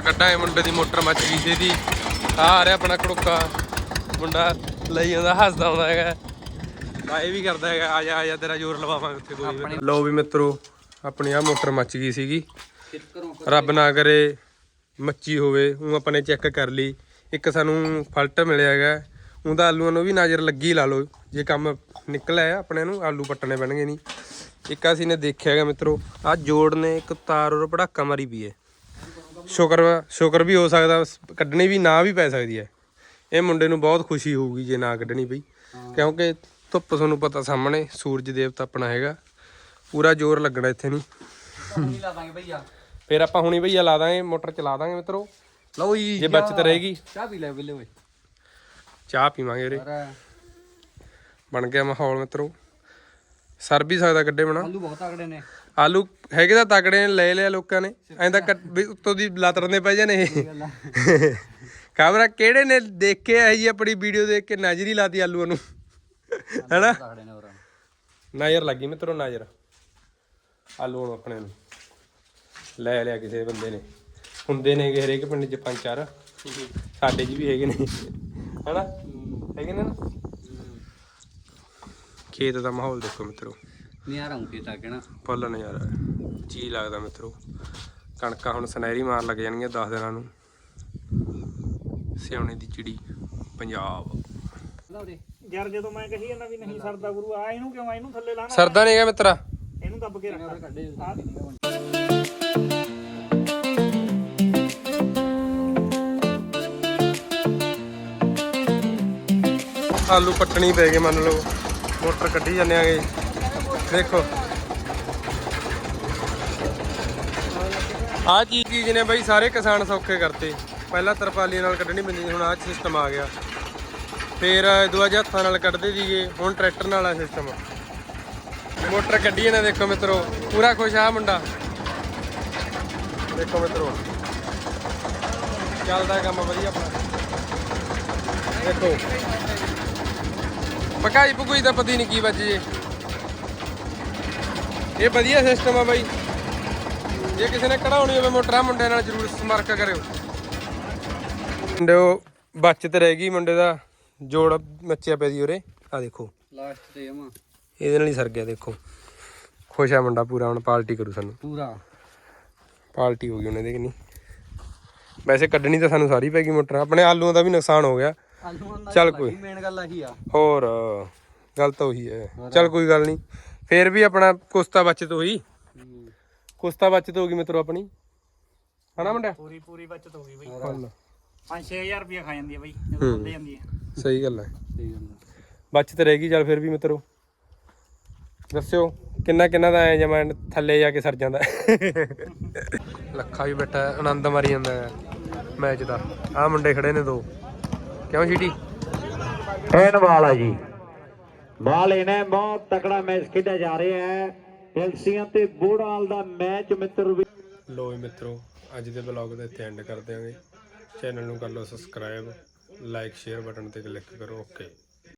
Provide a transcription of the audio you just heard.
ਕੱਢਾਂਗੇ ਮੁੰਡੇ ਦੀ ਮੋਟਰ ਮੱਚ ਗਈ ਸੀ ਇਹਦੀ। ਆ ਆ ਰਿਹਾ ਆਪਣਾ ਕੜੁੱਕਾ ਮੁੰਡਾ ਲਈ ਜਾਂਦਾ ਹੱਸਦਾ ਆਉਂਦਾ ਹੈਗਾ। ਆ ਇਹ ਵੀ ਕਰਦਾ ਹੈਗਾ, ਆ ਜਾ ਆ ਜਾ, ਤੇਰਾ ਜ਼ੋਰ ਲਵਾਵਾਂਗੇ ਉੱਥੇ ਕੋਈ ਲਓ ਵੀ ਮਿੱਤਰੋ, ਆਪਣੀ ਆ ਮੋਟਰ ਮੱਚ ਗਈ ਸੀਗੀ। ਰੱਬ ਨਾ ਕਰੇ ਮੱਚੀ ਹੋਵੇ, ਉਹ ਆਪਾਂ ਨੇ ਚੈੱਕ ਕਰ ਲਈ। ਇੱਕ ਸਾਨੂੰ ਫਲਟ ਮਿਲਿਆ ਹੈਗਾ। ਉਹਦਾ ਆਲੂਆਂ ਨੂੰ ਵੀ ਨਜ਼ਰ ਲੱਗੀ ਲਾ ਲਓ, ਜੇ ਕੰਮ ਨਿਕਲਿਆ ਆਪਣੇ ਨੂੰ ਆਲੂ ਪੱਟਣੇ ਪੈਣਗੇ ਨਹੀਂ। ਇੱਕ ਅਸੀਂ ਨੇ ਦੇਖਿਆ ਹੈਗਾ ਮਿੱਤਰੋ ਆ ਜੋੜ ਨੇ ਇੱਕ ਤਾਰ ਉਹ ਪੜਾਕਾ ਮਾਰੀ ਪਈ ਹੈ। ਸ਼ੁਕਰ ਸ਼ੁਕਰ ਵੀ ਹੋ ਸਕਦਾ ਕੱਢਣੀ ਵੀ ਨਾ ਵੀ ਪੈ ਸਕਦੀ ਹੈ। ਇਹ ਮੁੰਡੇ ਨੂੰ ਬਹੁਤ ਖੁਸ਼ੀ ਹੋਊਗੀ ਜੇ ਨਾ ਕੱਢਣੀ ਪਈ। ਕਿਉਂਕਿ ਧੁੱਪ ਤੁਹਾਨੂੰ ਪਤਾ ਸਾਹਮਣੇ ਸੂਰਜ ਦੇਵਤਾ ਆਪਣਾ ਹੈਗਾ। ਪੂਰਾ ਜ਼ੋਰ ਲੱਗਣਾ ਇੱਥੇ ਨਹੀਂ ਹੁਣੀ ਲਾ ਦਾਂਗੇ ਭਈਆ ਫਿਰ ਆਪਾਂ ਹੁਣੀ ਭਈਆ ਲਾ ਦਾਂਗੇ ਮੋਟਰ ਚਲਾ ਦਾਂਗੇ ਮਿੱਤਰੋ। ਲਓ ਜੀ ਜੇ ਬਚਤ ਰਹੇਗੀ। ਚਾਹ ਪੀ ਲੈ ਬਿੱਲੇ ਓਏ ਚਾਹ ਪੀਵਾਂਗੇ ਅਰੇ ਬਣ ਗਿਆ ਮਾਹੌਲ ਮਿੱਤਰੋ। ਸਰ ਵੀ ਸਕਦਾ ਗੱਡੇ ਬਣਾ। ਆਲੂ ਬਹੁਤ ਤਗੜੇ ਨੇ। ਆਲੂ ਹੈਗੇ ਤਾਂ ਤਕੜੇ ਨੇ ਲੈ ਲਿਆ ਲੋਕਾਂ ਨੇ। ਐਂਦਾ ਵੀ ਉੱਤੋਂ ਦੀ ਲਾਤਰਨੇ ਪੈ ਜਾਣੇ। ਇਹ ਕਾਬਰਾ ਕਿਹੜੇ ਨੇ ਦੇਖਿਆ ਹੈ ਜੀ ਆਪਣੀ ਵੀਡੀਓ ਦੇਖ ਕੇ ਨਜ਼ਰ ਹੀ ਲਾਤੀ ਆਲੂਆਂ ਨੂੰ। ਹੈਨਾ? ਤਗੜੇ ਨੇ ਹੋਰ। ਨਜ਼ਰ ਲੱਗੀ ਮਿੱਤਰੋ ਨਜ਼ਰ। ਆਲੂਆਂ ਨੂੰ ਆਪਣੇ ਨੂੰ। ਲੈ ਲਿਆ ਕਿਸੇ ਬੰਦੇ ਨੇ। ਹੁੰਦੇ ਨੇ ਗੇ ਹਰੇਕ ਪਿੰਡ 'ਚ ਪੰਜ ਚਾਰ। ਸਾਡੇ 'ਚ ਵੀ ਹੈਗੇ ਨੇ। ਹੈਨਾ? ਹੈਗੇ ਨੇ ਨਾ? ਖੇਤ ਦਾ ਮਾਹੌਲ ਦੇਖੋ ਮਿੱਤਰੋ। ਨਿਆਰਾ ਹੁੰਦੀ ਤਾਂ ਕਹਿਣਾ ਫੁੱਲ ਨਜ਼ਾਰਾ ਜੀ ਲੱਗਦਾ ਮਿੱਤਰੋ। ਕਣਕਾਂ ਹੁਣ ਸੁਨਹਿਰੀ ਮਾਰ ਲੱਗ ਜਾਣਗੀਆਂ 10 ਦਿਨਾਂ ਨੂੰ। ਸਿਆਉਣੇ ਦੀ ਚਿੜੀ ਪੰਜਾਬ। ਲਾਉਰੇ ਯਾਰ ਜਦੋਂ ਮੈਂ ਕਹੀ ਜਾਂਦਾ ਵੀ ਨਹੀਂ ਸਰਦਾ ਗੁਰੂ ਆ ਇਹਨੂੰ ਕਿਉਂ ਆ ਇਹਨੂੰ ਥੱਲੇ ਲਾਣਾ? ਸਰਦਾ ਨਹੀਂ ਹੈਗਾ ਮਿੱਤਰਾ। ਇਹਨੂੰ ਦੱਬ ਕੇ ਰੱਖ। ਕੱਢੇ ਆਲੂ ਪੱਟਣੀ ਪੈ ਗਏ ਮੰਨ ਲਓ। ਮੋਟਰ ਕੱਢੀ ਜਾਂਦੇ ਆਗੇ। ਦੇਖੋ। ਆਹ ਚੀਜ਼ ਚੀਜ਼ ਨੇ ਬਈ ਸਾਰੇ ਕਿਸਾਨ ਸੌਖੇ ਕਰਤੇ। ਪਹਿਲਾਂ ਤਰਪਾਲੀ ਨਾਲ ਕੱਢਣੀ ਪੈਂਦੀ ਸੀ, ਹੁਣ ਆਹ ਸਿਸਟਮ ਆ ਗਿਆ। ਫੇਰ ਦੁਆ ਹੱਥਾਂ ਨਾਲ ਕੱਢਦੇ ਸੀਗੇ, ਹੁਣ ਟਰੈਕਟਰ ਨਾਲ ਆ ਸਿਸਟਮ ਮੋਟਰ ਕੱਢੀ ਇਹਨਾਂ ਦੇਖੋ ਮਿੱਤਰੋ, ਪੂਰਾ ਖੁਸ਼ ਆ ਮੁੰਡਾ। ਦੇਖੋ ਮਿੱਤਰੋ। ਚੱਲਦਾ ਕੰਮ ਵਧੀਆ ਆਪਣਾ। ਦੇਖੋ। ਪਕਾਈ ਪਕੂਈ ਦਾ ਪਤੀ ਨਹੀਂ ਕੀ ਵੱਜ ਜੇ। ਇਹ ਵਧੀਆ ਸਿਸਟਮ ਆ ਬਾਈ। ਜੇ ਕਿਸੇ ਨੇ ਕਢਾਉਣੀ ਹੋਵੇ ਮੋਟਰਾਂ ਮੁੰਡਿਆਂ ਨਾਲ ਜ਼ਰੂਰ ਸੰਪਰਕ ਕਰਿਓ। ਮੁੰਡਿਓ ਬਚਤ ਰਹਿ ਗਈ ਮੁੰਡੇ ਦਾ। ਜੋੜ ਮੱਚਿਆ ਪਿਆ ਦੀ ਉਰੇ। ਆ ਦੇਖੋ। ਲਾਸਟ ਤੇ ਆਵਾਂ ਇਹਦੇ ਨਾਲ ਹੀ ਸਰ ਗਿਆ ਦੇਖੋ। ਖੁਸ਼ ਆ ਮੁੰਡਾ ਪੂਰਾ ਹੁਣ ਪਾਰਟੀ ਕਰੂ ਸਾਨੂੰ। ਪੂਰਾ। ਪਾਰਟੀ ਹੋ ਗਈ ਉਹਨੇ ਦੇ ਕਿ ਨਹੀਂ ਵੈਸੇ ਕੱਢਣੀ ਤਾਂ ਸਾਨੂੰ ਸਾਰੀ ਪੈ ਗਈ ਮੋਟਰ। ਆਪਣੇ ਆਲੂਆਂ ਦਾ ਵੀ ਨੁਕਸਾਨ ਹੋ ਗਿਆ। ਆਲੂਆਂ ਦਾ ਚੱਲ ਕੋਈ। ਮੇਨ ਗੱਲ ਆਹੀ ਆ। ਹੋਰ ਗੱਲ ਤਾਂ ਉਹੀ ਹੈ। ਚੱਲ ਕੋਈ ਗੱਲ ਨਹੀਂ। ਫੇਰ ਵੀ ਆਪਣਾ ਕੁਸਤਾ ਬਚਤ ਹੋਈ। ਕੁਸਤਾ ਬਚਤ ਹੋ ਗਈ ਮਿੱਤਰੋ ਆਪਣੀ। ਹਨਾ ਮੁੰਡਿਆ? ਪੂਰੀ ਪੂਰੀ ਬਚਤ ਹੋ ਗਈ ਬਈ। ਫੁੱਲ। 5-6000 ਰੁਪਏ ਖਾ ਜਾਂਦੀ ਹੈ ਬਈ। ਜਦੋਂ ਬੰਦੇ ਜਾਂਦੀ ਹੈ ਸਹੀ ਗੱਲ ਹੈ। ਸਹੀ ਗੱਲ ਆ। ਬਚਤ ਰਹੇਗੀ ਚੱਲ ਫਿਰ ਵੀ ਮਿੱਤਰੋ। ਦੱਸਿਓ ਕਿੰਨਾ ਕਿੰਨਾ ਦਾ ਐ ਜਮਾ ਥੱਲੇ ਜਾ ਕੇ ਸਰ ਜਾਂਦਾ? ਲੱਖਾ ਵੀ ਬੈਠਾ ਆਨੰਦ ਮਾਰੀ ਜਾਂਦਾ ਹੈ ਮੈਚ ਦਾ। ਆਹ ਮੁੰਡੇ ਖੜੇ ਨੇ ਦੋ। ਕਿਉਂ ਛੀਟੀ ਐਨ ਵਾਲਾ ਜੀ। ਬਾਲ ਇਹਨੇ ਬਹੁਤ ਤਕੜਾ ਮੈਚ ਖੇਡਿਆ ਜਾ ਰਿਹਾ ਹੈ। ਐਲਸੀਆਂ ਤੇ ਬੋੜਾਲ ਦਾ ਮੈਚ ਮਿੱਤਰ ਵੀ ਲੋ ਜੀ ਮਿੱਤਰੋ ਅੱਜ ਦੇ ਵਲੌਗ ਦੇ ਇੱਥੇ ਐਂਡ ਕਰ ਦਿਆਂਗੇ। ਚੈਨਲ ਨੂੰ ਕਰ ਲਓ ਸਬਸਕ੍ਰਾਈਬ ਲਾਈਕ ਸ਼ੇਅਰ ਬਟਨ ਤੇ ਕਲਿੱਕ ਕਰੋ ਓਕੇ